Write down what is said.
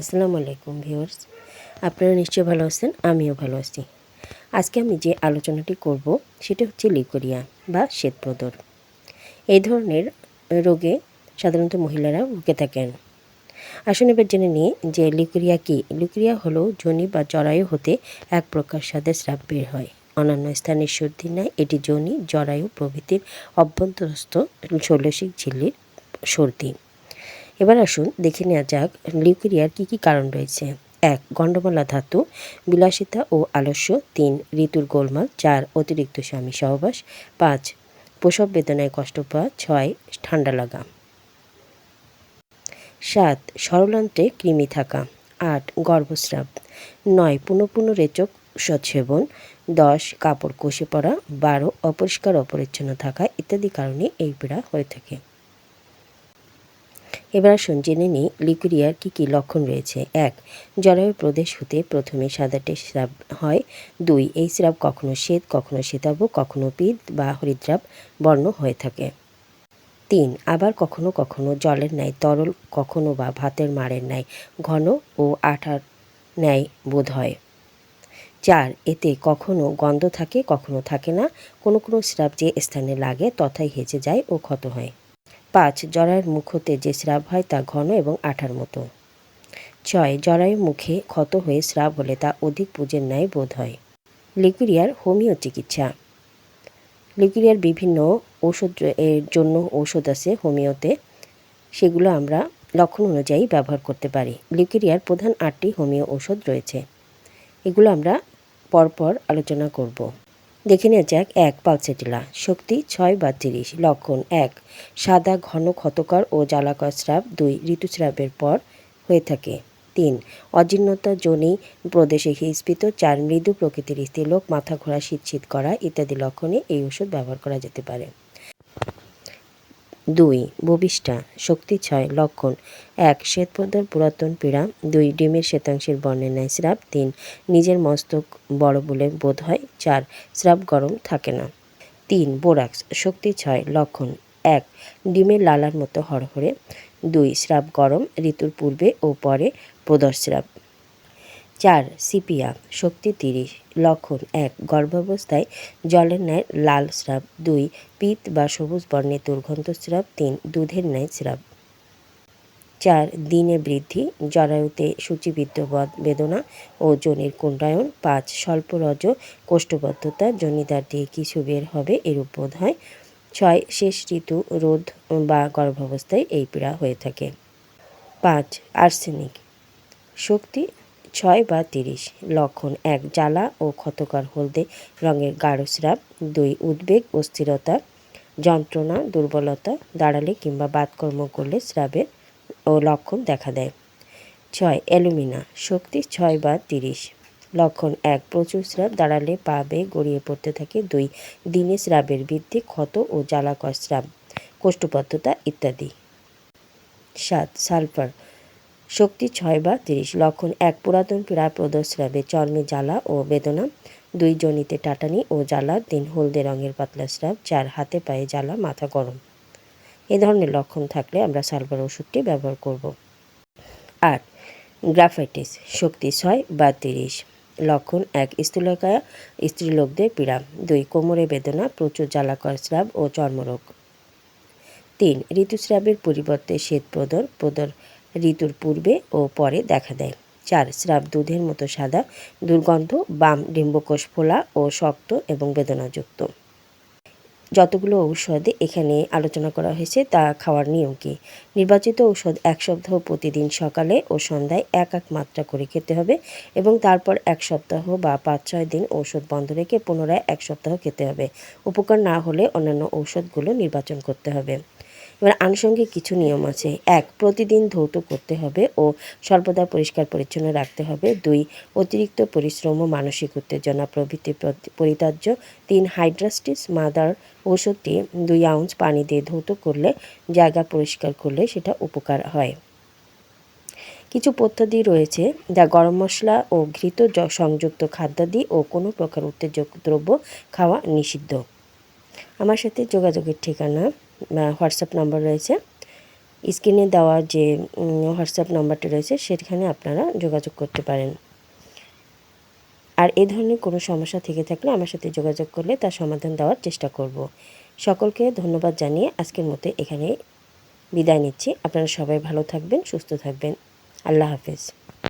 আসসালামু আলাইকুম ভিউয়ার্স। আপনারা নিশ্চয়ই ভালো আছেন, আমিও ভালো আছি। আজকে আমি যে আলোচনাটি করব, সেটা হচ্ছে লিকোরিয়া বা শ্বেতপ্রদর। এই ধরনের রোগে সাধারণত মহিলারা ভুগে থাকেন। আসুন এবার জেনে নিই যে লিকুরিয়া কি। লিকুরিয়া হলো যোনি বা জরায়ু হতে এক প্রকার স্বাদের স্রাব বের হয়। অন্যান্য স্থানের সর্দি নেয়, এটি যোনি, জরায়ু প্রভৃতির অভ্যন্তরস্থ ষোলশিক ঝিল্লির সর্দি। এবার আসুন দেখে নেওয়া যাক লিউকেরিয়ার কী কী কারণ রয়েছে। এক গণ্ডমালা ধাতু, বিলাসিতা ও আলস্য। তিন, ঋতুর গোলমাল। চার, অতিরিক্ত স্বামী সহবাস। পাঁচ, প্রসব বেদনায় কষ্ট পাওয়া। ছয়, ঠান্ডা লাগা। সাত সরলান্তে কৃমি থাকা। আট, গর্ভস্রাব। নয় পুনঃ পুনঃ রেচক সৎসেবন। দশ, কাপড় কষে পড়া। বারো, অপরিষ্কার অপরিচ্ছন্ন থাকা ইত্যাদি কারণে এই পীড়া হয়ে থাকে। এবার আসুন জেনে নিই লিকুরিয়ার কী কী লক্ষণ রয়েছে। এক জরায়ু প্রদেশ হতে প্রথমে সাদাটে স্রাব হয়। দুই, এই স্রাব কখনো শ্বেত, কখনো শ্বেতাভ, কখনো পিদ বা হরিদ্রাব বর্ণ হয়ে থাকে। তিন, আবার কখনো কখনো জলের ন্যায় তরল, কখনো বা ভাতের মারের ন্যায় ঘন ও আঠার ন্যায় বোধ হয়। চার, এতে কখনো গন্ধ থাকে, কখনো থাকে না। কোনো কোনো স্রাব যে স্থানে লাগে, তথায় হেঁচে যায় ও ক্ষত হয়। পাঁচ, জরায়ের মুখ হতে যে স্রাব হয় তা ঘন এবং আঠার মতো। ছয়, জরায়ুর মুখে ক্ষত হয়ে স্রাব হলে তা অধিক পুজের ন্যায় বোধ হয়। লিকুরিয়ার হোমিও চিকিৎসা। লিকুরিয়ার বিভিন্ন ওষুধ এর জন্য ঔষধ আছে হোমিওতে। সেগুলো আমরা লক্ষণ অনুযায়ী ব্যবহার করতে পারি। লিকুরিয়ার প্রধান আটটি হোমিও ঔষধ রয়েছে। এগুলো আমরা পরপর আলোচনা করব। দেখে নেওয়া যাক, এক পালসেটিলা শক্তি ছয় বা তিরিশ, লক্ষণ এক, সাদা ঘন ক্ষতকর ও জ্বালাকর স্রাব দুই, ঋতুস্রাবের পর হয়ে থাকে। তিন, অজীর্ণতা জনি প্রদেশে হিস্পিত, চার, মৃদু প্রকৃতির স্ত্রীলোক মাথা ঘোরা, শীত শীত করা ইত্যাদি লক্ষণে এই ওষুধ ব্যবহার করা যেতে পারে। দুই ববিষ্ঠা শক্তি ছয়, লক্ষণ। এক শ্বেতপদ্মর পুরাতন পীড়া। দুই, ডিমের শ্বেতাংশের বর্ণের ন্যায় স্রাব। তিন, নিজের মস্তক বড় বলে বোধ হয়। চার, স্রাব গরম থাকে না। তিন, বোরাক্স, শক্তি ছয়, লক্ষণ। এক, ডিমের লালার মতো হরহরে দুই, স্রাব গরম, ঋতুর পূর্বে ও পরে প্রদর্স্রাব চার সিপিয়া শক্তি তিরিশ লক্ষণ এক, গর্ভাবস্থায় জলের ন্যায় লাল স্রাব, দুই পিত বা সবুজ বর্ণের দুর্গন্ধ স্রাব, তিন, দুধের ন্যায় স্রাব। চার, দিনে বৃদ্ধি, জরায়ুতে সূচিবিদ্ধ বেদনা ও জনির কুণ্ডায়ন। পাঁচ স্বল্প রজ কোষ্ঠবদ্ধতা, জনিদার দিয়ে কিছু বের হবে এরূপ বোধ হয়। ছয়, শেষ ঋতু, রোধ বা গর্ভাবস্থায় এই পীড়া হয়ে থাকে। পাঁচ, আর্সেনিক, শক্তি ছয় বা তিরিশ। লক্ষণ এক, জ্বালা ও ক্ষতকর হলদে রঙের গাঢ় স্রাব। দুই, উদ্বেগ অস্থিরতা যন্ত্রণা, দুর্বলতা, দাঁড়ালে কিংবা বাতকর্ম করলে স্রাবের ও লক্ষণ দেখা দেয়। ছয়, অ্যালুমিনা। শক্তি ছয় বা তিরিশ। লক্ষণ এক, প্রচুর স্রাব। দাঁড়ালে পা বেয়ে গড়িয়ে পড়তে থাকে। দুই, দিনে স্রাবের বৃদ্ধি, ক্ষত ও জ্বালাকর স্রাব, কোষ্ঠবদ্ধতা ইত্যাদি। সাত, সালফার। শক্তি ছয় বা তিরিশ। লক্ষণ এক পুরাতন পীড়া প্রদস্রাবে চর্মে জ্বালা ও বেদনা, দুই জনিতে টাটানি ও জ্বালা, তিন হলদে রঙের পাতলা স্রাব, চার হাতে পায়ে জ্বালা, মাথা গরম। এ ধরনের লক্ষণ থাকলে আমরা সালফার ওষুধটি ব্যবহার করব। আট, গ্রাফাইটিস, শক্তি ছয় বা তিরিশ। লক্ষণ এক, স্থূলকায়া স্ত্রীলোকদের পীড়া, দুই, কোমরে বেদনা, প্রচুর জ্বালাকর স্রাব ও চর্মরোগ। তিন, ঋতুস্রাবের পরিবর্তে শ্বেত প্রদর প্রদর ঋতুর পূর্বে ও পরে দেখা দেয়। চার, স্রাব দুধের মতো সাদা, দুর্গন্ধ, বাম, ডিম্বকোষ ফোলা ও শক্ত এবং বেদনাযুক্ত। যতগুলো ঔষধ এখানে আলোচনা করা হয়েছে তা খাওয়ার নিয়ম কি? নির্বাচিত ঔষধ এক সপ্তাহ প্রতিদিন সকালে ও সন্ধ্যায় এক এক মাত্রা করে খেতে হবে এবং তারপর এক সপ্তাহ বা পাঁচ ছয় দিন ঔষধ বন্ধ রেখে পুনরায় এক সপ্তাহ খেতে হবে। উপকার না হলে অন্যান্য ঔষধগুলো নির্বাচন করতে হবে। এবার আনুষঙ্গিক কিছু নিয়ম আছে। এক, প্রতিদিন ধৌত করতে হবে ও সর্বদা পরিষ্কার পরিচ্ছন্ন রাখতে হবে। দুই, অতিরিক্ত পরিশ্রম ও মানসিক উত্তেজনা প্রভৃতি পরিতার্য। তিন, হাইড্রাস্টিস, মাদার ওষুধটি দুই আউন্স পানি দিয়ে ধৌত করলে, জায়গা পরিষ্কার করলে সেটা উপকার হয়। কিছু পদ্ধতি রয়েছে। যা গরম মশলা ও ঘৃত সংযুক্ত খাদ্যাদি ও কোনো প্রকার উত্তেজক দ্রব্য খাওয়া নিষিদ্ধ। আমার সাথে যোগাযোগের ঠিকানা হোয়াটসঅ্যাপ নাম্বার রয়েছে। স্ক্রিনে দেওয়া যে হোয়াটসঅ্যাপ নাম্বারটি রয়েছে, সেখানে আপনারা যোগাযোগ করতে পারেন। আর এ ধরনের কোনো সমস্যা থেকে থাকলে আমার সাথে যোগাযোগ করলে তার সমাধান দেওয়ার চেষ্টা করব। সকলকে ধন্যবাদ জানিয়ে আজকের মতো এখানে বিদায় নিচ্ছি। আপনারা সবাই ভালো থাকবেন, সুস্থ থাকবেন। আল্লাহ হাফেজ।